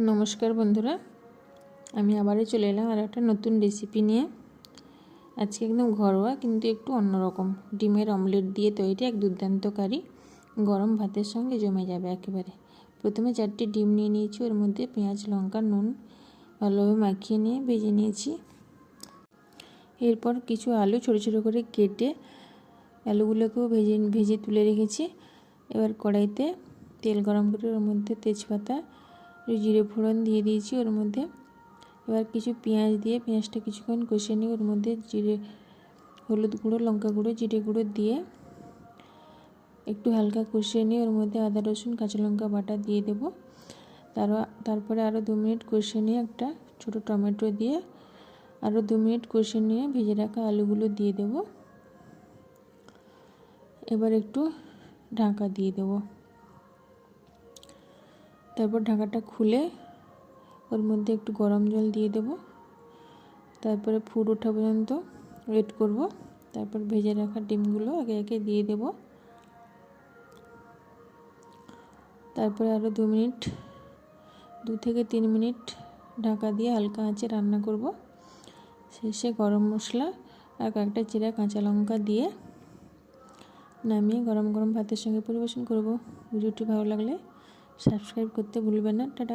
নমস্কার বন্ধুরা, আমি আবারও চলে এলাম আর একটা নতুন রেসিপি নিয়ে। আজকে একদম ঘরোয়া কিন্তু একটু অন্যরকম। ডিমের অমলেট দিয়ে তৈরি এক দুর্দান্ত কারি, গরম ভাতের সঙ্গে জমে যাবে একেবারে। প্রথমে চারটি ডিম নিয়ে নিয়েছি, ওর মধ্যে পেঁয়াজ, লঙ্কা, নুন, ভালোভাবে মাখিয়ে নিয়ে ভেজে নিয়েছি। এরপর কিছু আলু ছোটো ছোটো করে কেটে আলুগুলোকেও ভেজে ভেজে তুলে রেখেছি। এবার কড়াইতে তেল গরম করে ওর মধ্যে তেজপাতা জিরে ফোড়ন দিয়ে দিয়েছি ওর মধ্যে। এবার কিছু পেঁয়াজ দিয়ে পেঁয়াজটা কিছুক্ষণ কষে নিয়ে ওর মধ্যে জিরে, হলুদ গুঁড়ো, লঙ্কা গুঁড়ো, জিরে গুঁড়ো দিয়ে একটু হালকা কষিয়ে নিয়ে ওর মধ্যে আদা, রসুন, কাঁচা লঙ্কা বাটা দিয়ে দেবো। তার তারপরে আরও দু মিনিট কষিয়ে নিয়ে একটা ছোটো টমেটো দিয়ে আরও দু মিনিট কষে নিয়ে ভেজে রাখা আলুগুলো দিয়ে দেব। এবার একটু ঢাকা দিয়ে দেবো। তারপর ঢাকাটা খুলে ওর মধ্যে একটু গরম জল দিয়ে দেব। তারপরে ফুট ওঠা পর্যন্ত ওয়েট করব। তারপর ভেজে রাখা ডিমগুলো আগে আগে দিয়ে দেব। তারপরে আরও দু মিনিট, দু থেকে তিন মিনিট ঢাকা দিয়ে হালকা আঁচে রান্না করব। শেষে গরম মশলা আর কয়েকটা চিরা কাঁচা লঙ্কা দিয়ে নামিয়ে গরম গরম ভাতের সঙ্গে পরিবেশন করব। ভিডিওটি ভালো লাগলে সাবস্ক্রাইব করতে ভুলবেন না টাটা।